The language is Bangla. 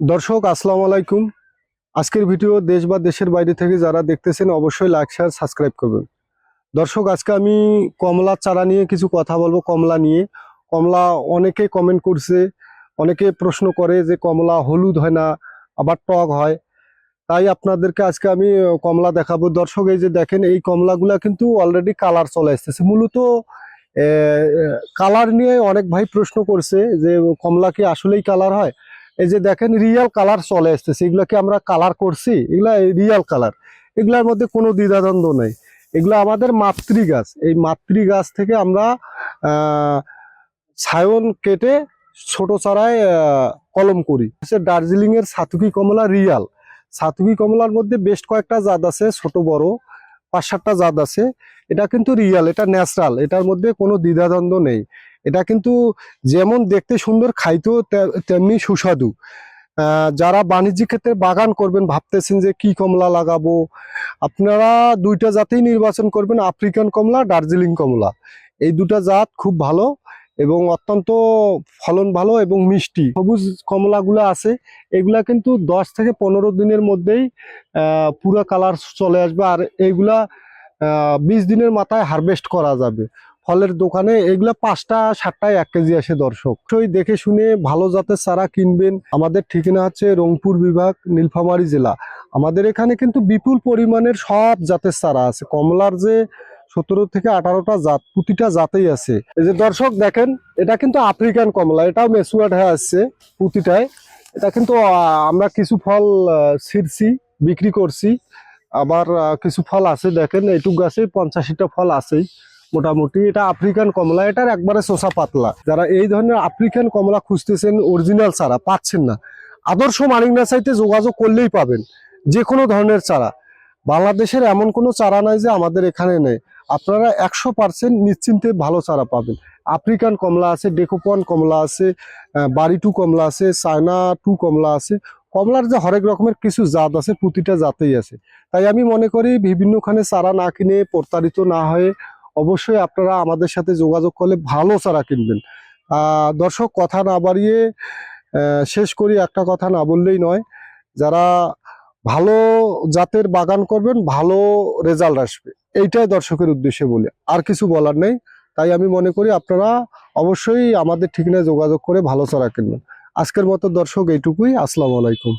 দর্শক, আসসালামু আলাইকুম। আজকের ভিডিও দেশ বা দেশের বাইরে থেকে যারা দেখতেছেন, অবশ্যই লাইক শেয়ার সাবস্ক্রাইব করবেন। দর্শক, আজকে আমি কমলা চারা নিয়ে কিছু কথা বলব, কমলা নিয়ে। কমলা অনেকে কমেন্ট করছে, অনেকে প্রশ্ন করে যে কমলা হলুদ হয় না, আবার টক হয়। তাই আপনাদেরকে আজকে আমি কমলা দেখাবো। দর্শক, এই যে দেখেন, এই কমলাগুলা কিন্তু অলরেডি কালার চলে আসতেছে। মূলত কালার নিয়ে অনেক ভাই প্রশ্ন করছে যে কমলা কি আসলেই কালার হয়? এই যে দেখেন রিয়াল কালার চলে আসতেছে। এগুলা কি আমরা কালার করছি? এগুলা রিয়াল কালার এগুলার মধ্যে কোনো দ্বিধাদ্বন্দ্ব নেই। এগুলো আমাদের মাতৃ গাছ এই মাতৃ গাছ থেকে আমরা ছায়ন কেটে ছোট চারায় কলম করি। দার্জিলিং এর সাতুকি কমলা রিয়াল সাতুকি কমলার মধ্যে বেশ কয়েকটা জাত আছে, ছোট, বড়। পাঁচ সাতটা জাত আছে। এটা কিন্তু রিয়াল এটা ন্যাচারাল এটার মধ্যে কোনো দ্বিধাদ্বন্দ্ব নেই। এটা কিন্তু যেমন দেখতে সুন্দর, খাইতেও তেমনি সুস্বাদু। যারা বাণিজ্যিক ক্ষেত্রে বাগান করবেন, ভাবতেছেন যে কি কমলা লাগাবো, আপনারা দুইটা জাতেই নির্বাচন করবেন, আফ্রিকান কমলা, দার্জিলিং কমলা। এই দুটা জাত খুব ভালো এবং অত্যন্ত ফলন ভালো এবং মিষ্টি। সবুজ কমলাগুলো আছে, এগুলা কিন্তু দশ থেকে পনেরো দিনের মধ্যেই পুরো কালার চলে আসবে। আর এইগুলা বিশ দিনের মাথায় হারভেস্ট করা যাবে। ফলের দোকানে এগুলা পাঁচটা, সাতটায় এক কেজি আসে দর্শক। অবশ্যই দেখে শুনে ভালো জাতের চারা কিনবেন। আমাদের ঠিকানা হচ্ছে রংপুর বিভাগ, নীলফামারী জেলা। আমাদের এখানে কিন্তু বিপুল পরিমাণের সব জাতের চারা আছে। কমলার যে সতেরো থেকে আঠারোটা জাত, প্রতিটা জাতেই আছে। এই যে দর্শক দেখেন, এটা কিন্তু আফ্রিকান কমলা, এটাও মেসুয়ার্ড হয়ে আসছে প্রতিটায়। এটা কিন্তু আমরা কিছু ফল ছিঁড়ছি, বিক্রি করছি। আবার কিছু ফল আছে দেখেন, এইটুক গাছে পঞ্চাশিটা ফল আছেই। মোটামুটি এটা আফ্রিকান কমলা, এটার একবারে শোষা পাতলা। যারা এই ধরনের আফ্রিকান কমলা খুঁজতেছেন অরিজিনাল চারা, পাচ্ছেন না। আদর্শ মানিক চাইতে যোগাযোগ করলেই পাবেন যে কোনো ধরনের চারা। বাংলাদেশের এমন কোনো চারা নাই যে আমাদের এখানে নেই। আপনারা একশো পার্সেন্ট নিশ্চিন্তে ভালো চারা পাবেন। আফ্রিকান কমলা আছে ডেকোপন কমলা আছে বাড়ি টু কমলা আছে চায়না টু কমলা আছে। কমলার যে হরেক রকমের কিছু জাত আছে, প্রতিটা জাতেই আছে। তাই আমি মনে করি, বিভিন্নখানে চারা না কিনে প্রতারিত না হয়ে অবশ্যই আপনারা আমাদের সাথে যোগাযোগ করলে ভালো চারা কিনবেন। দর্শক, কথা না বাড়িয়ে শেষ করি। একটা কথা না বললেই নয়, যারা ভালো জাতের বাগান করবেন, ভালো রেজাল্ট আসবে। এইটাই দর্শকের উদ্দেশ্যে বলি। আর কিছু বলার নেই, তাই আমি মনে করি আপনারা অবশ্যই আমাদের ঠিকানায় যোগাযোগ করে ভালো চারা কিনবেন। আজকের মতো দর্শক, এইটুকুই। আসসালামু আলাইকুম।